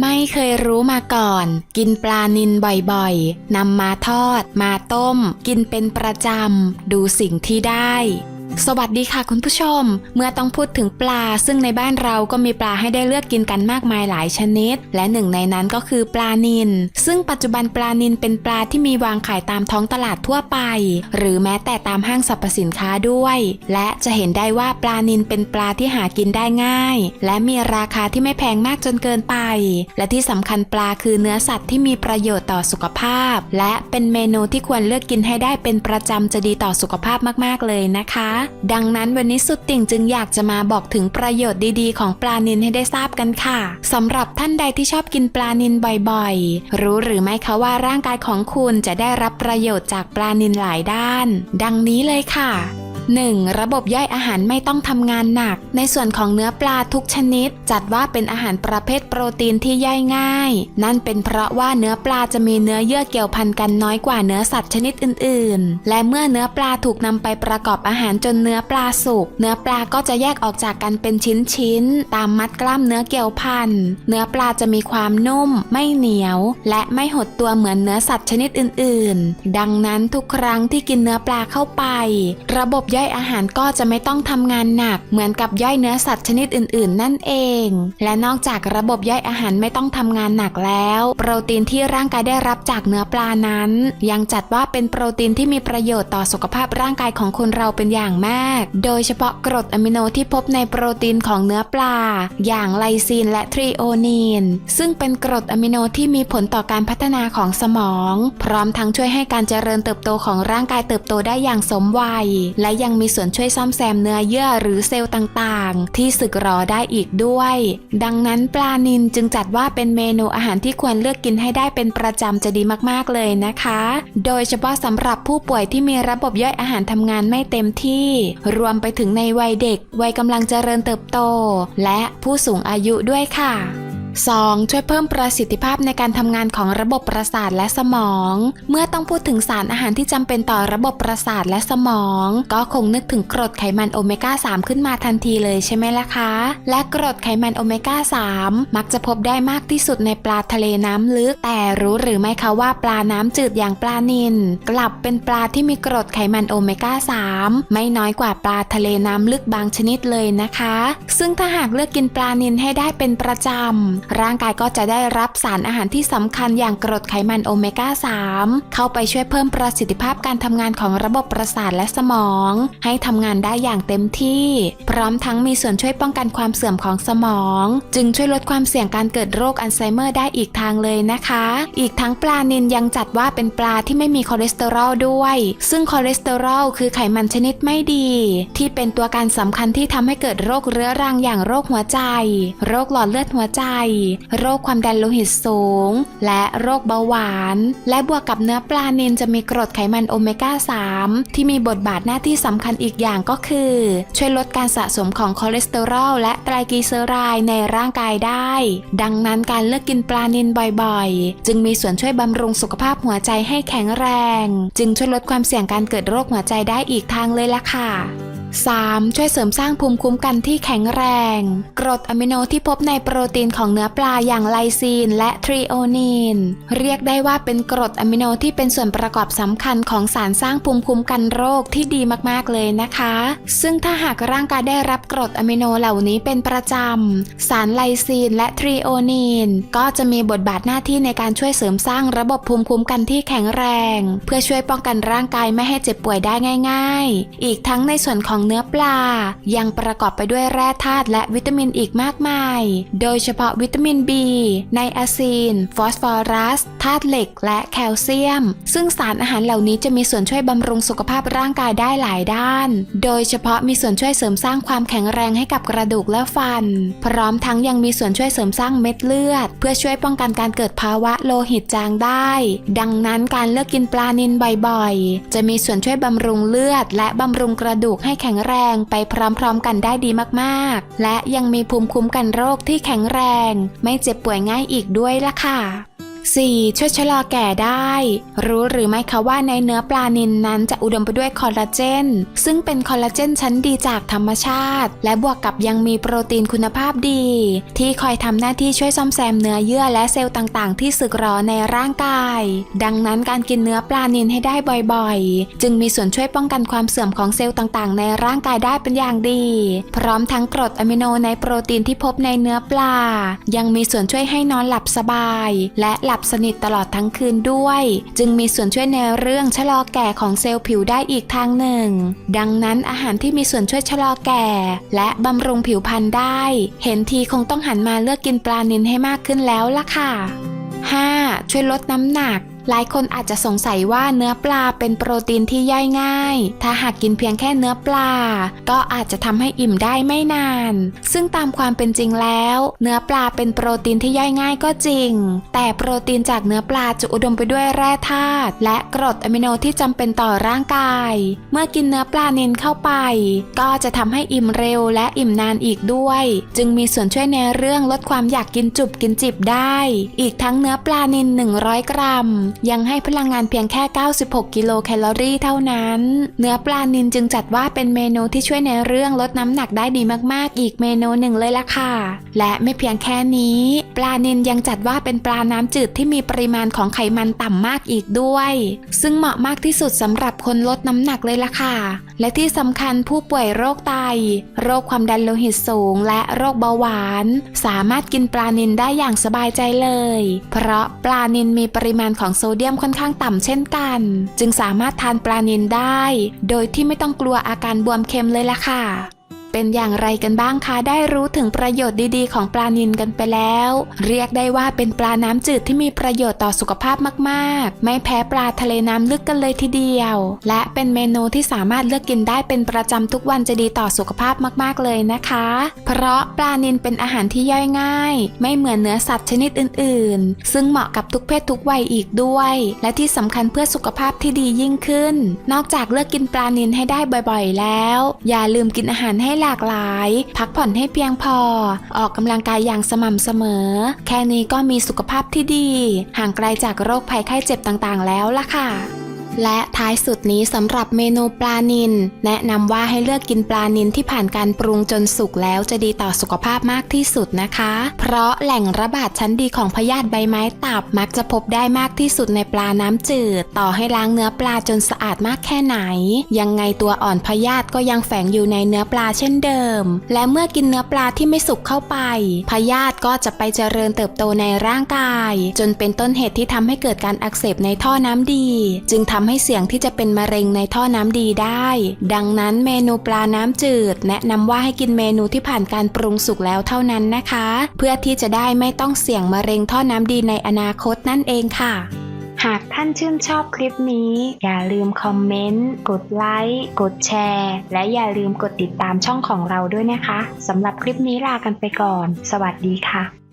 ไม่เคยรู้มาก่อน กินปลานินบ่อยๆนำมาทอด มาต้ม กินเป็นประจำ ดูสิ่งที่ได้ สวัสดีค่ะคุณผู้ชม เมื่อต้องพูดถึงปลา ซึ่งในบ้านเราก็มีปลาให้ได้เลือกกินกันมากมายหลายชนิด และหนึ่งในนั้นก็คือปลานินซึ่งปัจจุบันปลานินเป็นปลาที่มีวางขายตามท้องตลาดทั่วไป หรือแม้แต่ตามห้างสรรพสินค้าด้วย และจะเห็นได้ว่าปลานินเป็นปลาที่หากินได้ง่าย และมีราคาที่ไม่แพงมากจนเกินไป และที่สำคัญปลาคือเนื้อสัตว์ที่มีประโยชน์ต่อสุขภาพ และเป็นเมนูที่ควรเลือกกินให้ได้เป็นประจำจะดีต่อสุขภาพมาก ๆ เลยนะคะดังนั้นวันนี้สุดติ่งจึงอยากจะมาบอกถึงประโยชน์ดีๆ ของปลานินให้ได้ทราบกันค่ะสำหรับท่านใดที่ชอบกินปลานินบ่อยๆ รู้หรือไม่คะว่าร่างกายของคุณจะได้รับประโยชน์จากปลานินหลายด้าน ดังนี้เลยค่ะ 1. ระบบย่อยอาหารไม่ต้องทำงานหนัก ในส่วนของเนื้อปลาทุกชนิด จัดว่าเป็นอาหารประเภทโปรตีนที่ย่อยง่าย นั่นเป็นเพราะว่าเนื้อปลาจะมีเนื้อเยื่อเกี่ยวพันกันน้อยกว่าเนื้อสัตว์ชนิดอื่น ๆ และเมื่อเนื้อปลาถูกนำไปประกอบอาหารจนเนื้อปลาสุก เนื้อปลาก็จะแยกออกจากกันเป็นชิ้น ๆ ตามมัดกล้ามเนื้อเกี่ยวพัน เนื้อปลาจะมีความนุ่ม ไม่เหนียว และไม่หดตัวเหมือนเนื้อสัตว์ชนิดอื่น ๆ ดังนั้นทุกครั้งที่กินเนื้อปลาเข้าไป ระบบย่อยย่อาหารก็จะไม่ต้องทำงานหนัก เหมือนกับย่อยเนื้อสัตว์ชนิดอื่น ๆ นั่นเอง และนอกจากระบบย่อยอาหารไม่ต้องทำงานหนักแล้ว โปรตีนที่ร่างกายได้รับจากเนื้อปลานั้น ยังจัดว่าเป็นโปรตีนที่มีประโยชน์ต่อสุขภาพร่างกายของคนเราเป็นอย่างมาก โดยเฉพาะกรดอะมิโนที่พบในโปรตีนของเนื้อปลา อย่างไลซีนและทริโอนีน ซึ่งเป็นกรดอะมิโนที่มีผลต่อการพัฒนาของสมอง พร้อมทั้งช่วยให้การเจริญเติบโตของร่างกายเติบโตได้อย่างสมวัย และยังังมีส่วนช่วยซ่อมแซมเนื้อเยื่อหรือเซลล์ต่างๆ ที่สึกหรอได้อีกด้วย ดังนั้นปลานิลจึงจัดว่าเป็นเมนูอาหารที่ควรเลือกกินให้ได้เป็นประจำจะดีมากๆเลยนะคะ โดยเฉพาะสำหรับผู้ป่วยที่มีระบบย่อยอาหารทำงานไม่เต็มที่ รวมไปถึงในวัยเด็ก วัยกำลังเจริญเติบโต และผู้สูงอายุด้วยค่ะ 2. ช่วยเพิ่มประสิทธิภาพในการทำงานของระบบประสาทและสมอง เมื่อต้องพูดถึงสารอาหารที่จำเป็นต่อระบบประสาทและสมอง ก็คงนึกถึงกรดไขมันโอเมก้า 3 ขึ้นมาทันทีเลยใช่ไหมล่ะคะ และกรดไขมันโอเมก้า 3 มักจะพบได้มากที่สุดในปลาทะเลน้ำลึก แต่รู้หรือไม่คะว่าปลาน้ำจืดอย่างปลานิลกลับเป็นปลาที่มีกรดไขมันโอเมก้า 3 ไม่น้อยกว่าปลาทะเลน้ำลึกบางชนิดเลยนะคะ ซึ่งถ้าหากเลือกกินปลานิลให้ได้เป็นประจำร่างกายก็จะได้รับสารอาหารที่สำคัญอย่างกรดไขมันโอเมก้า 3 เข้าไปช่วยเพิ่มประสิทธิภาพการทำงานของระบบประสาทและสมอง ให้ทำงานได้อย่างเต็มที่ พร้อมทั้งมีส่วนช่วยป้องกันความเสื่อมของสมอง จึงช่วยลดความเสี่ยงการเกิดโรคอัลไซเมอร์ได้อีกทางเลยนะคะ อีกทั้งปลานิลยังจัดว่าเป็นปลาที่ไม่มีคอเลสเตอรอลด้วย ซึ่งคอเลสเตอรอลคือไขมันชนิดไม่ดี ที่เป็นตัวการสำคัญที่ทำให้เกิดโรคเรื้อรังอย่างโรคหัวใจ โรคหลอดเลือดหัวใจโรคความดันโลหิตสูง และโรคเบาหวาน และบวกกับเนื้อปลาเนนจะมีกรดไขมันโอเมก้า 3 ที่มีบทบาทหน้าที่สำคัญอีกอย่างก็คือ ช่วยลดการสะสมของคอเลสเตอรอลและไตรกลีเซอไรด์ในร่างกายได้ ดังนั้นการเลือกกินปลานินบ่อยๆ จึงมีส่วนช่วยบำรุงสุขภาพหัวใจให้แข็งแรง จึงช่วยลดความเสี่ยงการเกิดโรคหัวใจได้อีกทางเลยล่ะค่ะ 3. ช่วยเสริมสร้างภูมิคุ้มกันที่แข็งแรง กรดอะมิโนที่พบในโปรตีนของเนื้อปลาอย่างไลซีนและทริโอนีน เรียกได้ว่าเป็นกรดอะมิโนที่เป็นส่วนประกอบสำคัญของสารสร้างภูมิคุ้มกันโรคที่ดีมากๆเลยนะคะ ซึ่งถ้าหากร่างกายได้รับกรดอะมิโนเหล่านี้เป็นประจำ สารไลซีนและทริโอนีน ก็จะมีบทบาทหน้าที่ในการช่วยเสริมสร้างระบบภูมิคุ้มกันที่แข็งแรง เพื่อช่วยป้องกันร่างกายไม่ให้เจ็บป่วยได้ง่าย ๆ อีกทั้งในส่วนของของเนื้อปลา ยังประกอบไปด้วยแร่ธาตุและวิตามินอีกมากมาย โดยเฉพาะวิตามิน B ไนอาซีน ฟอสฟอรัส ธาตุเหล็ก และแคลเซียม ซึ่งสารอาหารเหล่านี้จะมีส่วนช่วยบำรุงสุขภาพร่างกายได้หลายด้าน โดยเฉพาะมีส่วนช่วยเสริมสร้างความแข็งแรงให้กับกระดูกและฟัน พร้อมทั้งยังมีส่วนช่วยเสริมสร้างเม็ดเลือด เพื่อช่วยป้องกันการเกิดภาวะโลหิตจางได้ ดังนั้นการเลือกกินปลานิลบ่อยๆ จะมีส่วนช่วยบำรุงเลือด และบำรุงกระดูกให้แข็งแรงไปพร้อมๆกันได้ดีมากๆ และยังมีภูมิคุ้มกันโรคที่แข็งแรง ไม่เจ็บป่วยง่ายอีกด้วยล่ะค่ะ 4. ช่วยชะลอแก่ได้ รู้หรือไม่คะว่าในเนื้อปลานิลนั้นจะอุดมไปด้วยคอลลาเจน ซึ่งเป็นคอลลาเจนชั้นดีจากธรรมชาติ และบวกกับยังมีโปรตีนคุณภาพดี ที่คอยทำหน้าที่ช่วยซ่อมแซมเนื้อเยื่อและเซลล์ต่างๆ ที่สึกหรอในร่างกาย ดังนั้นการกินเนื้อปลานิลให้ได้บ่อยๆ จึงมีส่วนช่วยป้องกันความเสื่อมของเซลล์ต่างๆ ในร่างกายได้เป็นอย่างดี พร้อมทั้งกรดอะมิโนในโปรตีนที่พบในเนื้อปลา ยังมีส่วนช่วยให้นอนหลับสบาย และหลับสนิทตลอดทั้งคืนด้วย จึงมีส่วนช่วยในเรื่องชะลอแก่ของเซลล์ผิวได้อีกทางหนึ่ง ดังนั้นอาหารที่มีส่วนช่วยชะลอแก่ และบำรุงผิวพรรณได้ เห็นทีคงต้องหันมาเลือกกินปลานิลให้มากขึ้นแล้วล่ะค่ะ 5. ช่วยลดน้ำหนัก หลายคนอาจจะสงสัยว่าเนื้อปลาเป็นโปรตีนที่ย่อยง่าย ถ้าหากกินเพียงแค่เนื้อปลา ก็อาจจะทำให้อิ่มได้ไม่นาน ซึ่งตามความเป็นจริงแล้ว เนื้อปลาเป็นโปรตีนที่ย่อยง่ายก็จริง แต่โปรตีนจากเนื้อปลาจะอุดมไปด้วยแร่ธาตุและกรดอะมิโนที่จำเป็นต่อร่างกาย เมื่อกินเนื้อปลานิลเข้าไป ก็จะทำให้อิ่มเร็วและอิ่มนานอีกด้วย จึงมีส่วนช่วยในเรื่องลดความอยากกินจุบกินจิบได้ อีกทั้งเนื้อปลานิล100 กรัมยังให้พลังงานเพียงแค่ 96 กิโลแคลอรี่เท่านั้น เนื้อปลานิลจึงจัดว่าเป็นเมนูที่ช่วยในเรื่องลดน้ำหนักได้ดีมากๆ อีกเมนูหนึ่งเลยล่ะค่ะ และไม่เพียงแค่นี้ ปลานิลยังจัดว่าเป็นปลาน้ำจืดที่มีปริมาณของไขมันต่ำมากอีกด้วย ซึ่งเหมาะมากที่สุดสำหรับคนลดน้ำหนักเลยล่ะค่ะ และที่สำคัญผู้ป่วยโรคไต โรคความดันโลหิตสูง และโรคเบาหวาน สามารถกินปลานิลได้อย่างสบายใจเลย เพราะปลานิลมีปริมาณของโซเดียมค่อนข้างต่ำเช่นกัน จึงสามารถทานปลานิลได้ โดยที่ไม่ต้องกลัวอาการบวมเค็มเลยล่ะค่ะ เป็นอย่างไรกันบ้างคะได้รู้ถึงประโยชน์ดีๆ ของปลานิลกันไปแล้ว เรียกได้ว่าเป็นปลาน้ำจืดที่มีประโยชน์ต่อสุขภาพมากๆ ไม่แพ้ปลาทะเลน้ำลึกกันเลยทีเดียว และเป็นเมนูที่สามารถเลือกกินได้เป็นประจำทุกวันจะดีต่อสุขภาพมากๆเลยนะคะ เพราะปลานิลเป็นอาหารที่ย่อยง่าย ไม่เหมือนเนื้อสัตว์ชนิดอื่น ๆ ซึ่งเหมาะกับทุกเพศทุกวัยอีกด้วย และที่สำคัญเพื่อสุขภาพที่ดียิ่งขึ้น นอกจากเลือกกินปลานิลให้ได้บ่อย ๆ แล้ว อย่าลืมกินอาหารให้หลากหลาย พักผ่อนให้เพียงพอ ออกกำลังกายอย่างสม่ำเสมอ แค่นี้ก็มีสุขภาพที่ดี ห่างไกลจากโรคภัยไข้เจ็บต่างๆ แล้วล่ะค่ะ และท้ายสุดนี้สำหรับเมนูปลานิลแนะนำว่าให้เลือกกินปลานิลที่ผ่านการปรุงจนสุกแล้วจะดีต่อสุขภาพมากที่สุดนะคะ เพราะแหล่งระบาดชั้นดีของพยาธิใบไม้ตับมักจะพบได้มากที่สุดในปลาน้ำจืด ต่อให้ล้างเนื้อปลาจนสะอาดมากแค่ไหน ยังไงตัวอ่อนพยาธิก็ยังแฝงอยู่ในเนื้อปลาเช่นเดิม และเมื่อกินเนื้อปลาที่ไม่สุกเข้าไป พยาธิก็จะไปเจริญเติบโตในร่างกาย จนเป็นต้นเหตุที่ทำให้เกิดการอักเสบในท่อน้ำดี จึงทำให้เสี่ยงที่จะเป็นมะเร็งในท่อน้ำดีได้ ดังนั้นเมนูปลาน้ำจืด แนะนำว่าให้กินเมนูที่ผ่านการปรุงสุกแล้วเท่านั้นนะคะ เพื่อที่จะได้ไม่ต้องเสี่ยงมะเร็งท่อน้ำดีในอนาคตนั่นเองค่ะหากท่านชื่นชอบคลิปนี้ อย่าลืมคอมเมนต์ กดไลค์ กดแชร์ และอย่าลืมกดติดตามช่องของเราด้วยนะคะ สำหรับคลิปนี้ลากันไปก่อน สวัสดีค่ะ